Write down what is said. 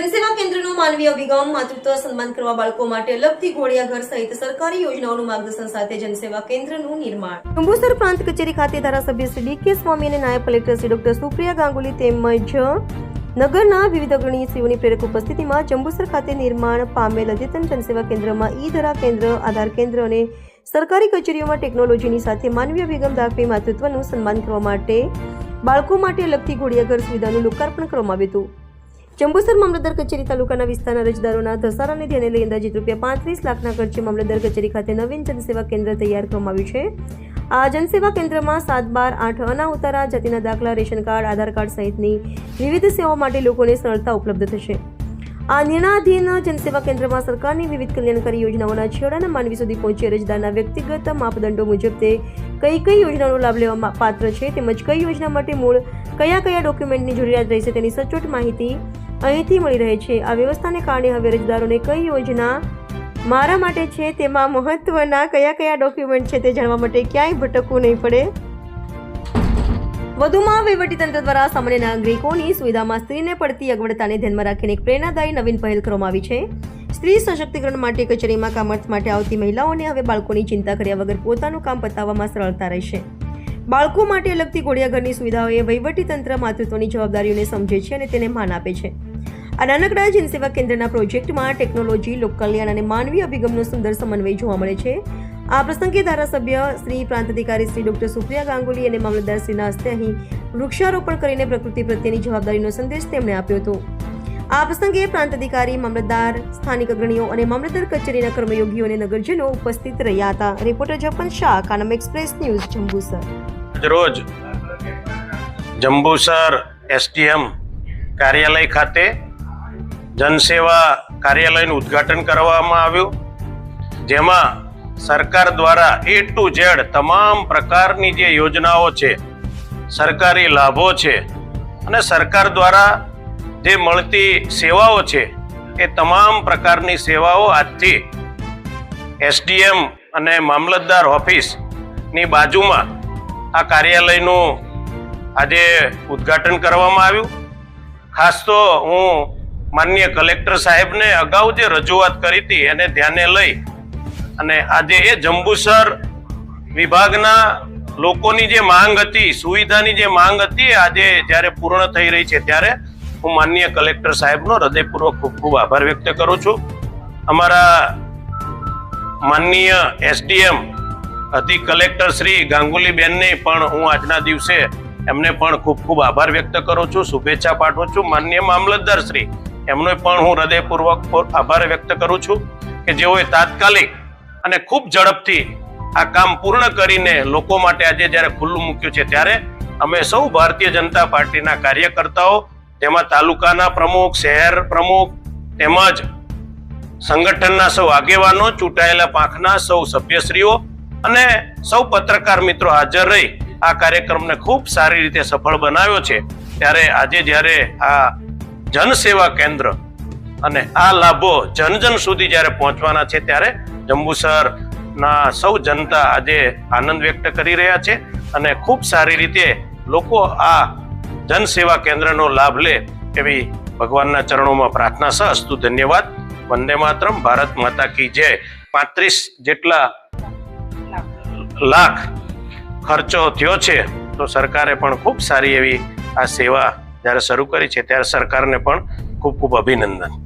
જનસેવા કેન્દ્રનો માનવીય અભિગમ, માતૃત્વ સન્માન કરવા બાળકો માટે અલગથી ઘોડિયા ઘર સહિત સરકારી યોજનાઓનું માર્ગદર્શન સાથે જનસેવા કેન્દ્રનું નિર્માણ. જંબુસર પ્રાંત કચેરી ખાતે ધારાસભ્ય શ્રી ડી કે સ્વામી અને નાયબ કલેક્ટર શ્રી ડોક્ટર સુપ્રિયા ગાંગુલી તેમજ નગરના વિવિધ અગ્રણીશ્રીઓની પ્રેરક ઉપસ્થિતિમાં જંબુસર ખાતે નિર્માણ પામેલ અદ્યતન જનસેવા કેન્દ્રમાં ઈ ધરા કેન્દ્ર, આધાર કેન્દ્ર અને સરકારી કચેરીઓમાં ટેકનોલોજીની સાથે માનવીય અભિગમ દાખવી માતૃત્વનું સન્માન કરવા માટે બાળકો માટે અલગથી ઘોડિયાઘર સુવિધાનું લોકાર્પણ કરવામાં આવ્યું હતું. જંબુસર મામલતદાર કચેરી તાલુકાના વિસ્તારના અરજદારોના ધસારાને ધ્યાને લઈ અંદાજિત રૂપિયા પાંત્રીસ લાખના ખર્ચે મામલતદાર કચેરી ખાતે નવીન જનસેવા કેન્દ્ર તૈયાર કરવામાં આવ્યું છે. આ જનસેવા કેન્દ્રમાં સાત બાર આઠ અના ઉતારા જાતિના દાખલા, રેશન કાર્ડ, આધાર કાર્ડ સહિતની વિવિધ સેવાઓ માટે લોકોને સરળતા ઉપલબ્ધ થશે. આ નિર્ણાધીન જનસેવા કેન્દ્રમાં સરકારની વિવિધ કલ્યાણકારી યોજનાઓના છેડાના માનવી સુધી પહોંચી અરજદારના વ્યક્તિગત માપદંડો મુજબ તે કઈ કઈ યોજનાનો લાભ લેવા પાત્ર છે તેમજ કઈ યોજના માટે મૂળ કયા કયા ડોક્યુમેન્ટની જરૂરિયાત રહેશે તેની સચોટ માહિતી અહીંથી મળી રહે છે. આ વ્યવસ્થાને કારણે હવે અરજદારોને કઈ યોજના મારા માટે છે તેમાં મહત્વના કયા કયા ડોક્યુમેન્ટ છે તે જાણવા માટે ક્યાંય ભટકવું નહીં પડે. વધુમાં વહીવટીતંત્ર દ્વારા સામાન્ય નાગરિકોની સુવિધામાં સ્ત્રીને પડતી અગવડતાને ધ્યાનમાં રાખીને એક પ્રેરણાદાયી નવીન પહેલ કરવામાં આવી છે. સ્ત્રી સશક્તિકરણ માટે કચેરીમાં કામર્થ માટે આવતી મહિલાઓને હવે બાળકોની ચિંતા કર્યા વગર પોતાનું કામ પતાવવામાં સરળતા રહેશે બાળકો માટે અલગથી ઘોડિયાઘરની સુવિધાઓએ વહીવટીતંત્ર માતૃત્વની જવાબદારીઓને સમજે છે અને તેને માન આપે છે. આ નાનકડા જનસેવા કેન્દ્રના પ્રોજેક્ટમાં ટેકનોલોજી, લોકકલ્યાણ અને માનવીય અભિગમનો સુંદર સમન્વય જોવા મળે છે. આ પ્રસંગે ધારાસભ્ય શ્રી પ્રાંત અધિકારી શ્રી ડોક્ટર સુપ્રિયા ગાંગુલી અને મામલતદારશ્રીના હસ્તે અહીં વૃક્ષારોપણ કરીને પ્રકૃતિ પ્રત્યેની જવાબદારીનો સંદેશ તેમણે આપ્યો હતો. આ પ્રસંગે પ્રાંત અધિકારી મામલતદાર, સ્થાનિક અગ્રણીઓ અને મામલતદાર કચેરીના કર્મયોગીઓ અને નગરજનો ઉપસ્થિત રહ્યા હતા. Reporter Japan Shah, Kanam express news, Jambusar. રોજ જંબુસર એસટીએમ કાર્યાલય ખાતે જનસેવા કાર્યાલયનું ઉદ્ઘાટન કરવામાં આવ્યું, જેમાં સરકાર દ્વારા એ ટુ ઝેડ તમામ પ્રકારની જે યોજનાઓ છે, સરકારી લાભો છે અને સરકાર દ્વારા જે મળતી સેવાઓ છે, એ તમામ પ્રકારની સેવાઓ આજથી એસડીએમ અને મામલતદાર ઓફિસની બાજુમાં આ કાર્યાલયનું આજે ઉદ્ઘાટન કરવામાં આવ્યું. ખાસ તો હું માનનીય કલેક્ટર સાહેબને અગાઉ જે રજૂઆત કરી હતી, એને ધ્યાને લઈ અને આજે એ જંબુસર વિભાગના લોકોની જે માંગ હતી, સુવિધાની જે માંગ હતી આજે જ્યારે પૂર્ણ થઈ રહી છે ત્યારે હું માનનીય કલેક્ટર સાહેબનો હૃદયપૂર્વક ખૂબ ખૂબ આભાર વ્યક્ત કરું છું. અમારા માનનીય એસડીએમ અધિક કલેક્ટર શ્રી ગાંગુલીબેનને પણ હું આજના દિવસે એમને પણ ખૂબ ખૂબ આભાર વ્યક્ત કરું છું. શુભેચ્છા પાઠવું છું. માનનીય મામલતદાર શ્રી એમનો પણ હું હૃદયપૂર્વક આભાર વ્યક્ત કરું છું કે જેઓએ તાત્કાલિક અને ખૂબ ઝડપથી આ કામ પૂર્ણ કરીને લોકો માટે આજે જ્યારે ખુલ્લું મૂક્યું છે ત્યારે અમે સૌ ભારતીય જનતા પાર્ટીના કાર્યકર્તાઓ, તેમાં તાલુકાના પ્રમુખ, શહેર પ્રમુખ, તેમજ સંગઠનના સૌ આગેવાનો, ચૂંટાયેલા પાંખના સૌ સભ્યશ્રીઓ અને સૌ પત્રકાર મિત્રો હાજર રહી આ કાર્યક્રમને ખૂબ સારી રીતે સફળ બનાવ્યો છે. ત્યારે આજે જ્યારે આ જનસેવા કેન્દ્ર. અને આ લાભો જન જન સુધી જ્યારે પહોંચવાના છે ત્યારે જંબુસર ના સૌ જનતા આજે આનંદ વ્યક્ત કરી રહ્યા છે અને ખૂબ સારી રીતે લોકો આ જનસેવા કેન્દ્રનો લાભ લે એવી ભગવાનના ચરણોમાં પ્રાર્થના સહ અસ્તુ ધન્યવાદ. વંદે માતરમ. ભારત માતા કી જય. પાંત્રીસ જેટલા લાખ ખર્ચો થયો છે તો સરકારે પણ ખૂબ સારી એવી આ સેવા જ્યારે શરૂ કરી છે ત્યારે સરકારને પણ ખૂબ ખૂબ અભિનંદન.